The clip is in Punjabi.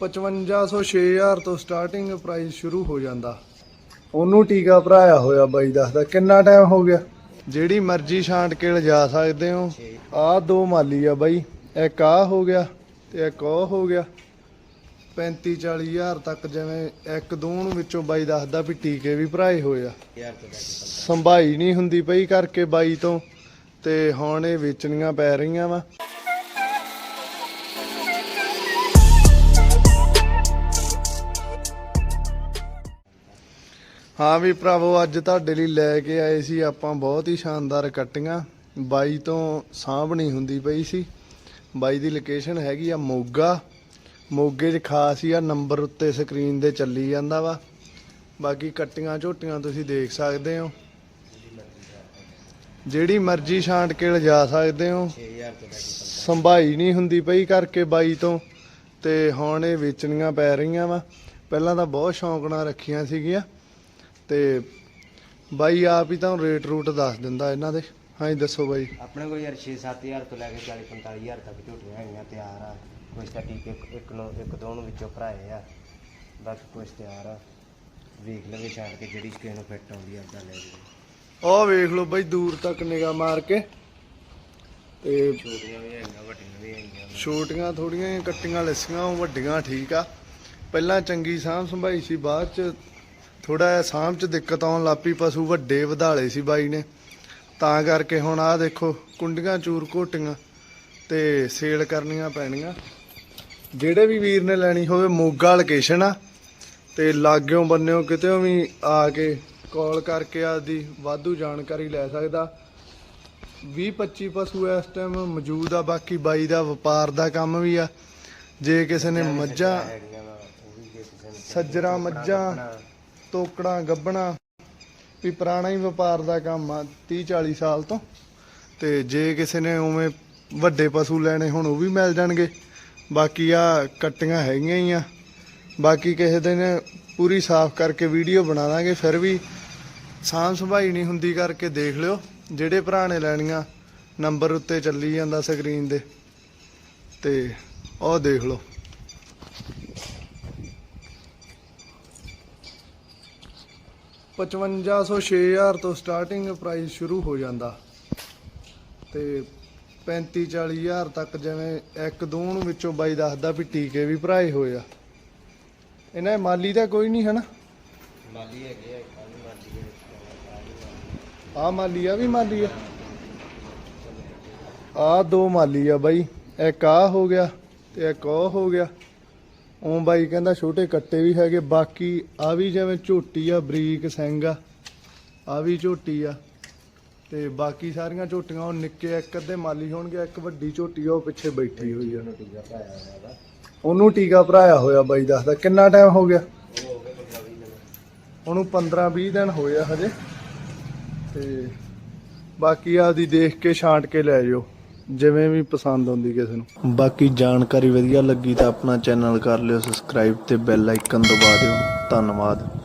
5500 6000 ਤੋਂ ਸਟਾਰਟਿੰਗ ਪ੍ਰਾਈਸ ਸ਼ੁਰੂ ਹੋ ਜਾਂਦਾ। ਉਹਨੂੰ ਟੀਕਾ ਭਰਾਇਆ ਹੋਇਆ ਬਾਈ ਦੱਸਦਾ ਕਿੰਨਾ ਟਾਈਮ ਹੋ ਗਿਆ? ਜਿਹੜੀ ਮਰਜ਼ੀ ਛਾਂਟ ਕੇ ਲਿਜਾ ਸਕਦੇ ਹੋ। ਆਹ ਦੋ ਮਾਲੀ ਆ ਬਾਈ। ਇੱਕ ਆ ਹੋ ਗਿਆ ਤੇ ਇੱਕ ਉਹ ਹੋ ਗਿਆ। 35 40 ਹਜ਼ਾਰ ਤੱਕ ਜਿਵੇਂ ਇੱਕ ਦੋਨ ਵਿੱਚੋਂ ਬਾਈ ਦੱਸਦਾ ਵੀ ਟੀਕੇ ਵੀ ਭਰਾਏ ਹੋਏ ਆ। ਸੰਭਾਈ ਨਹੀਂ ਹੁੰਦੀ ਪਈ ਕਰਕੇ ਬਾਈ ਤੋਂ। ਤੇ ਹੁਣ ਇਹ ਵੇਚਣੀਆਂ ਪੈ ਰਹੀਆਂ ਵਾ। ਹਾਂ ਵੀ ਭਰਾਵੋ, ਅੱਜ ਤੁਹਾਡੇ ਲਈ ਲੈ ਕੇ ਆਏ ਸੀ ਆਪਾਂ ਬਹੁਤ ਹੀ ਸ਼ਾਨਦਾਰ ਕੱਟੀਆਂ। ਬਾਈ ਤੋਂ ਸਾਂਭਣੀ ਹੁੰਦੀ ਪਈ ਸੀ। ਬਾਈ ਦੀ ਲੋਕੇਸ਼ਨ ਹੈਗੀ ਆ ਮੋਗਾ। ਮੋਗੇ 'ਚ ਖਾਸ ਹੀ ਆ, ਨੰਬਰ ਉੱਤੇ ਸਕਰੀਨ ਦੇ ਚੱਲੀ ਜਾਂਦਾ ਵਾ। ਬਾਕੀ ਕੱਟੀਆਂ ਝੋਟੀਆਂ ਤੁਸੀਂ ਦੇਖ ਸਕਦੇ ਹੋ। ਜਿਹੜੀ ਮਰਜ਼ੀ ਛਾਂਟ ਕੇ ਲਿਜਾ ਸਕਦੇ ਹੋ। ਸੰਭਾਈ ਨਹੀਂ ਹੁੰਦੀ ਪਈ ਕਰਕੇ ਬਾਈ ਤੋਂ। ਤੇ ਹੁਣ ਇਹ ਵੇਚਣੀਆਂ ਪੈ ਰਹੀਆਂ ਵਾ। ਪਹਿਲਾਂ ਤਾਂ ਬਹੁਤ ਸ਼ੌਂਕ ਨਾਲ ਰੱਖੀਆਂ ਸੀਗੀਆਂ। ਤੇ ਬਾਈ ਆਪ ਹੀ ਤਾਂ ਰੇਟ ਰੂਟ ਦੱਸ ਦਿੰਦਾ ਇਹਨਾਂ ਦੇ। ਹਾਂਜੀ ਦੱਸੋ ਬਾਈ। ਆਪਣੇ ਕੋਲ ਯਾਰ 6-7000 ਤੋਂ ਲੈ ਕੇ 40-45000 ਤੱਕ ਝੋਟੀਆਂ ਹੈਗੀਆਂ ਤਿਆਰ ਆ। ਕੁਝ ਤਾਂ ਟੀਕੇ ਇੱਕ- ਨੂੰ ਇੱਕ ਦੋ ਨੂੰ ਵਿੱਚੋਂ ਭਰਾਏ ਆ। ਬਾਕੀ ਕੁਝ ਤਿਆਰ ਆ। ਵੇਖ ਲਵੇ ਛੱਡ ਕੇ ਜਿਹੜੀ ਕਿਸੇ ਨੂੰ ਫਿੱਟ ਆਉਂਦੀ ਆ ਤਾਂ ਲੈ ਜਾਓ ਆਹ ਵੇਖ ਲਓ ਬਾਈ ਦੂਰ ਤੱਕ ਨਿਗਾਹ ਮਾਰ ਕੇ। ਤੇ ਛੋਟੀਆਂ ਵੀ ਹੈਗੀਆਂ ਵੱਡੀਆਂ ਵੀ ਹੈਗੀਆਂ। ਛੋਟੀਆਂ ਥੋੜੀਆਂ ਕੱਟੀਆਂ ਲੱਸੀਆਂ ਉਹ ਵੱਡੀਆਂ ਠੀਕ ਆ। ਪਹਿਲਾਂ ਚੰਗੀ ਸਾਂਭ ਸੰਭਾਈ ਸੀ ਬਾਅਦ ਚ ਥੋੜਾ ਜਿਹਾ ਸਾਂਭ ਚ ਦਿੱਕਤ ਆਉਣ ਲੱਪੀ ਪਸ਼ੂ ਵੱਡੇ ਵਧਾਲੇ ਸੀ ਬਾਈ ਨੇ। ਤਾਂ ਕਰਕੇ ਹੁਣ ਆਹ ਦੇਖੋ ਕੁੰਡੀਆਂ ਚੂਰ ਘੋਟੀਆਂ ਤੇ ਸੇਲ ਕਰਨੀਆਂ ਪੈਣੀਆਂ। ਜਿਹੜੇ ਵੀ ਵੀਰ ਨੇ ਲੈਣੀ ਹੋਵੇ ਮੋਗਾ ਲੋਕੇਸ਼ਨ ਆ। ਤੇ ਲਾਗਿਓਂ ਬੰਨਿਓ ਕਿਤੇ ਵੀ ਆ ਕੇ ਕਾਲ ਕਰਕੇ ਆਦੀ ਵਾਧੂ ਜਾਣਕਾਰੀ ਲੈ ਸਕਦਾ। 20 25 ਪਸ਼ੂ ਇਸ ਟਾਈਮ ਮੌਜੂਦ ਆ ਬਾਕੀ ਬਾਈ ਦਾ ਵਪਾਰ ਦਾ ਕੰਮ ਵੀ ਆ। ਜੇ ਕਿਸੇ ਨੇ ਮੱਝਾਂ ਸੱਜਰਾਂ ਮੱਝਾਂ ਤੋਕੜਾਂ, ਗੱਬਣਾ, ਵੀ ਪੁਰਾਣਾ ਹੀ ਵਪਾਰ ਦਾ ਕੰਮ ਆ 30 40 ਸਾਲ ਤੋਂ। ਤੇ ਜੇ ਕਿਸੇ ਨੇ ਉਵੇਂ ਵੱਡੇ ਪਸ਼ੂ ਲੈਣੇ ਹੁਣ, ਉਹ ਵੀ ਮਿਲ ਜਾਣਗੇ। ਬਾਕੀ ਆ ਕੱਟੀਆਂ ਹੈਗੀਆਂ ਹੀ ਆ। ਬਾਕੀ ਕਿਸੇ ਦਿਨ ਪੂਰੀ ਸਾਫ਼ ਕਰਕੇ ਵੀਡੀਓ ਬਣਾ ਦਾਂਗੇ, ਫਿਰ ਵੀ ਸਾਂਭ ਸੰਭਾਈ ਨਹੀਂ ਹੁੰਦੀ ਕਰਕੇ ਦੇਖ ਲਿਓ। ਜਿਹੜੇ ਭਰਾ ਨੇ ਲੈਣੀਆਂ, ਨੰਬਰ ਉੱਤੇ ਚੱਲੀ ਜਾਂਦਾ ਸਕਰੀਨ ਦੇ ਤੇ ਉਹ ਦੇਖ ਲਓ। ਪਚਵੰਜਾ ਸੌ ਛੇ ਹਜ਼ਾਰ ਤੋਂ ਸਟਾਰਟਿੰਗ ਪ੍ਰਾਈਸ ਸ਼ੁਰੂ ਹੋ ਜਾਂਦਾ। ਤੇ 35 40 ਹਜ਼ਾਰ ਤੱਕ ਜਿਵੇਂ ਇੱਕ ਦੋਨ ਵਿੱਚੋਂ ਬਾਈ ਦੱਸਦਾ ਵੀ ਟੀਕੇ ਵੀ ਭਰਾਏ ਹੋਏ ਆ। ਇਹਨਾਂ ਦੀ ਮਾਲੀ ਤਾਂ ਕੋਈ ਨਹੀਂ ਹਨਾ? ਮਾਲੀ ਹੈਗੇ ਆ ਕੱਲ ਮਾਲੀ ਦੇ ਵਿੱਚ ਆ ਮਾਲੀ ਆ ਵੀ ਮਾਲੀ ਆ? ਆ ਦੋ ਮਾਲੀ ਆ ਬਾਈ ਇੱਕ ਆ ਹੋ ਗਿਆ ਤੇ ਇੱਕ ਉਹ ਹੋ ਗਿਆ। ਉਹ ਬਾਈ ਕਹਿੰਦਾ ਛੋਟੇ ਕੱਟੇ ਵੀ ਹੈਗੇ, ਬਾਕੀ ਆ ਵੀ ਜਿਵੇਂ ਝੋਟੀ ਆ, ਬਰੀਕ ਸਿੰਘ ਆ ਆ ਵੀ ਝੋਟੀ ਆ। ਤੇ ਬਾਕੀ ਸਾਰੀਆਂ ਝੋਟੀਆਂ, ਉਹ ਨਿੱਕੇ ਇੱਕ ਅੱਧੇ ਮਾਲੀ ਹੋਣਗੇ, ਇੱਕ ਵੱਡੀ ਝੋਟੀ ਆ, ਉਹ ਪਿੱਛੇ ਬੈਠੀ ਹੋਈ ਆ। ਉਹਨੂੰ ਟੀਕਾ ਭਰਾਇਆ ਹੋਇਆ ਬਾਈ ਦੱਸਦਾ, ਕਿੰਨਾ ਟਾਈਮ ਹੋ ਗਿਆ? ਉਹਨੂੰ 15 20 ਦਿਨ ਹੋਇਆ ਹਜੇ। ਤੇ ਬਾਕੀ ਆਦੀ ਦੇਖ ਕੇ ਛਾਂਟ ਕੇ ਲੈ ਜਾਓ। ਜਿਵੇਂ ਵੀ ਪਸੰਦ ਆਉਂਦੀ ਕਿਸੇ ਨੂੰ। ਬਾਕੀ ਜਾਣਕਾਰੀ ਵਧੀਆ ਲੱਗੀ ਤਾਂ ਆਪਣਾ ਚੈਨਲ ਕਰ ਲਿਓ, ਸਬਸਕ੍ਰਾਈਬ ਤੇ ਬੈਲ ਆਈਕਨ ਦਬਾ ਦਿਓ। ਧੰਨਵਾਦ।